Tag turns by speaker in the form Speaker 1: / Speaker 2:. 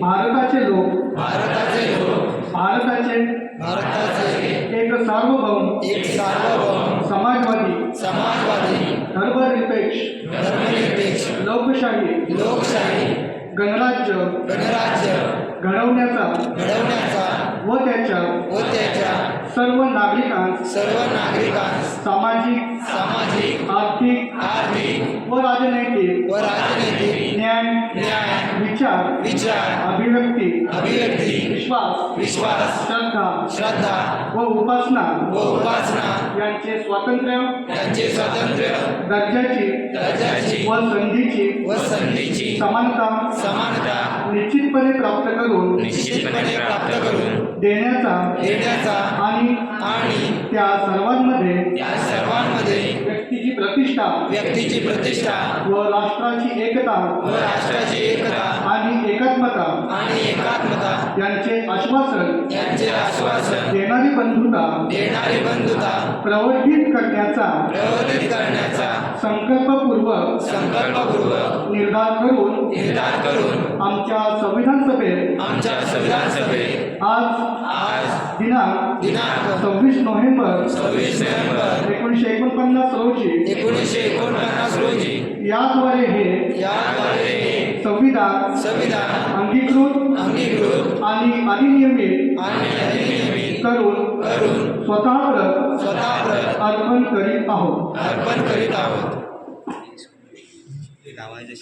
Speaker 1: भारताचे लोक
Speaker 2: भारताचे लोक
Speaker 1: भारताचे
Speaker 2: भारताचे
Speaker 1: एक सार्वभौम
Speaker 2: एक सार्वभौम
Speaker 1: समाजवादी
Speaker 2: समाजवादी
Speaker 1: धर्मनिरपेक्ष
Speaker 2: धर्मनिरपेक्ष
Speaker 1: लोकशाही
Speaker 2: लोकशाही
Speaker 1: गणराज्य
Speaker 2: गणराज्य
Speaker 1: घडवण्याचा
Speaker 2: घडवण्याचा
Speaker 1: व त्याच्या
Speaker 2: व त्याच्या
Speaker 1: सर्व नागरिकांस
Speaker 2: सर्व नागरिकांस
Speaker 1: सामाजिक
Speaker 2: सामाजिक
Speaker 1: आर्थिक
Speaker 2: आर्थिक
Speaker 1: व राजनैतिक
Speaker 2: व राजनैतिक
Speaker 1: विचार.
Speaker 2: विचार.
Speaker 1: अभिव्यक्ती.
Speaker 2: अभिव्यक्ती.
Speaker 1: विश्वास.
Speaker 2: विश्वास.
Speaker 1: श्रद्धा.
Speaker 2: श्रद्धा.
Speaker 1: व उपासना.
Speaker 2: व उपासना.
Speaker 1: यांचे स्वातंत्र्य.
Speaker 2: यांचे स्वातंत्र्य.
Speaker 1: दर्जाची.
Speaker 2: दर्जाची.
Speaker 1: व संधीची.
Speaker 2: व संधीची.
Speaker 1: समानता.
Speaker 2: समानता.
Speaker 1: निश्चितपणे प्राप्त करून.
Speaker 2: निश्चितपणे प्राप्त करून.
Speaker 1: देण्याचा.
Speaker 2: देण्याचा.
Speaker 1: त्या सर्वांमध्ये
Speaker 2: या सर्वांमध्ये
Speaker 1: व्यक्तीची प्रतिष्ठा
Speaker 2: व्यक्तीची प्रतिष्ठा
Speaker 1: व राष्ट्राची एकता
Speaker 2: व राष्ट्राची एकता
Speaker 1: आणि एकात्मता
Speaker 2: आणि एकात्मता
Speaker 1: यांचे आश्वासन
Speaker 2: यांचे आश्वासन
Speaker 1: देणारी बंधुता
Speaker 2: देणारी बंधुता
Speaker 1: प्रवर्धित करण्याचा
Speaker 2: प्रवर्धित करण्याचा
Speaker 1: संकल्पपूर्वक
Speaker 2: संकल्पपूर्वक
Speaker 1: निर्धार करून
Speaker 2: निर्धार करून
Speaker 1: आमच्या संविधान सभेत
Speaker 2: आमच्या संविधान सभेत
Speaker 1: आज
Speaker 2: आज
Speaker 1: दिनांक
Speaker 2: दिनांक
Speaker 1: सव्वीस नोव्हेंबर
Speaker 2: सव्वीस नोव्हेंबर
Speaker 1: एकोणीसशे एकोणपन्नास रोजी.
Speaker 2: एकोणीसशे एकोणपन्नास रोजी.
Speaker 1: याद्वारे हे
Speaker 2: याद्वारे
Speaker 1: संविधान
Speaker 2: संविधान
Speaker 1: अंगीकृत
Speaker 2: अंगीकृत
Speaker 1: आणि अधिनियमित
Speaker 2: आणि अधिनियमित
Speaker 1: करून
Speaker 2: करून
Speaker 1: स्वतः
Speaker 2: स्वतः
Speaker 1: अर्पण करीत आहोत.
Speaker 2: अर्पण करीत आहोत.